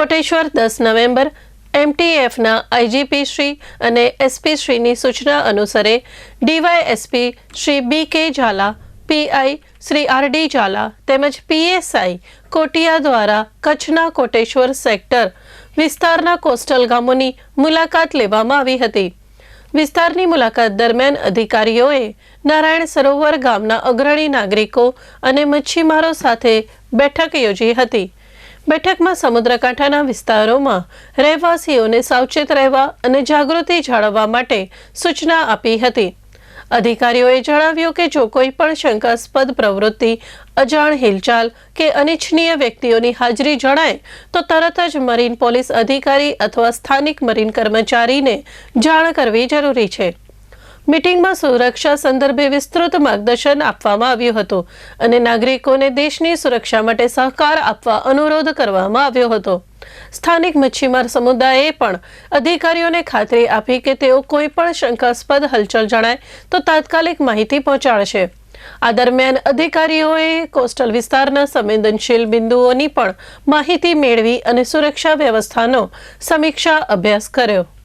કોટેશ્વર દસ November એમટીએફના IGP Shri અને SP શ્રીની સૂચના અનુસારે DYSP Shri B K Zala PI Shri R D Zala તેમજ PSI Kotiya દ્વારા કચ્છના કોટેશ્વર સેક્ટર વિસ્તારના કોસ્ટલ ગામોની મુલાકાત લેવામાં આવી હતી. વિસ્તારની મુલાકાત દરમિયાન અધિકારીઓએ નારાયણ સરોવર ગામના અગ્રણી નાગરિકો અને મચ્છીમારો સાથે બેઠક યોજી હતી. બેઠકમાં સમુદ્રકાંઠાના વિસ્તારોમાં રહેવાસીઓને સાવચેત રહેવા અને જાગૃતિ જાળવવા માટે સૂચના આપી હતી. અધિકારીઓએ જણાવ્યું કે જો કોઈ પણ શંકાસ્પદ પ્રવૃત્તિ, અજાણ હિલચાલ કે અનિચ્છનીય વ્યક્તિઓની હાજરી જણાય, તો તરત જ મરીન પોલીસ અધિકારી અથવા સ્થાનિક મરીન કર્મચારીને જાણ કરવી જરૂરી છે. મીટિંગમાં સુરક્ષા સંદર્ભે વિસ્તૃત માર્ગદર્શન આપવામાં આવ્યું હતું અને નાગરિકોને દેશની સુરક્ષા માટે સહકાર આપવા અનુરોધ કરવામાં આવ્યો હતો. સ્થાનિક મચ્છીમાર સમુદાયે પણ અધિકારીઓને ખાતરી આપી કે તેઓ કોઈ પણ શંકાસ્પદ હલચલ જણાય તો તાત્કાલિક માહિતી પહોંચાડશે. આ દરમિયાન અધિકારીઓએ કોસ્ટલ વિસ્તારના સંવેદનશીલ બિંદુઓની પણ માહિતી મેળવી અને સુરક્ષા વ્યવસ્થાનો સમીક્ષા અભ્યાસ કર્યો.